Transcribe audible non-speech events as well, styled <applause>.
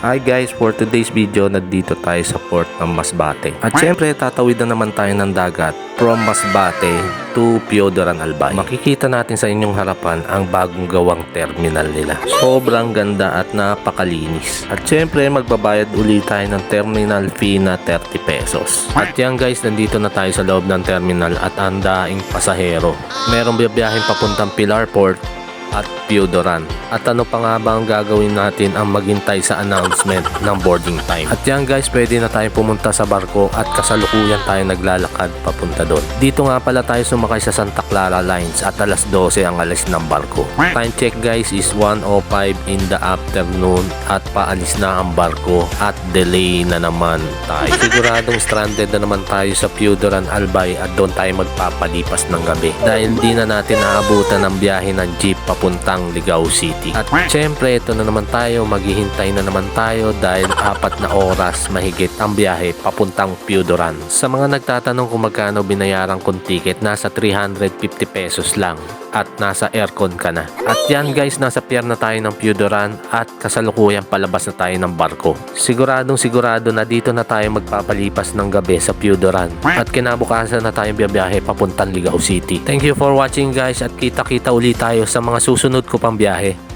Hi guys, for today's video, nandito tayo sa port ng Masbate. At syempre, tatawid na naman tayo ng dagat from Masbate to Piodoran Albay. Makikita natin sa inyong harapan ang bagong gawang terminal nila. Sobrang ganda at napakalinis. At syempre, magbabayad ulit tayo ng terminal fee na 30 pesos. At yan guys, nandito na tayo sa loob ng terminal at ang daing pasahero. Merong biyaheng papuntang Pilar Port at Piodoran. At ano pa nga ba ang gagawin natin ang maghintay sa announcement ng boarding time. At yan guys, pwede na tayo pumunta sa barko at kasalukuyan tayo naglalakad papunta doon. Dito nga pala tayo sumakay sa Santa Clara Lines at alas 12 ang alis ng barko. Time check guys is 1.05 in the afternoon at paalis na ang barko at delay na naman tayo. Siguradong stranded na naman tayo sa Piodoran Albay at doon tayo magpapalipas ng gabi. Dahil di na natin naabutan ang biyahe ng jeep papuntang Ligao City. At syempre, ito na naman tayo, maghihintay na naman tayo dahil <laughs> apat na oras mahigit ang biyahe papuntang Piodoran. Sa mga nagtatanong kung magkano binayaran kong ticket, nasa 350 pesos lang at nasa aircon ka na. At yan guys, nasa pier na tayo ng Piodoran at kasalukuyang palabas na tayo ng barko. Siguradong sigurado na dito na tayo magpapalipas ng gabi sa Piodoran at kinabukasan na tayo biyahe papuntang Ligao City. Thank you for watching guys at kita-kita ulit tayo sa mga susunod ko pang biyahe.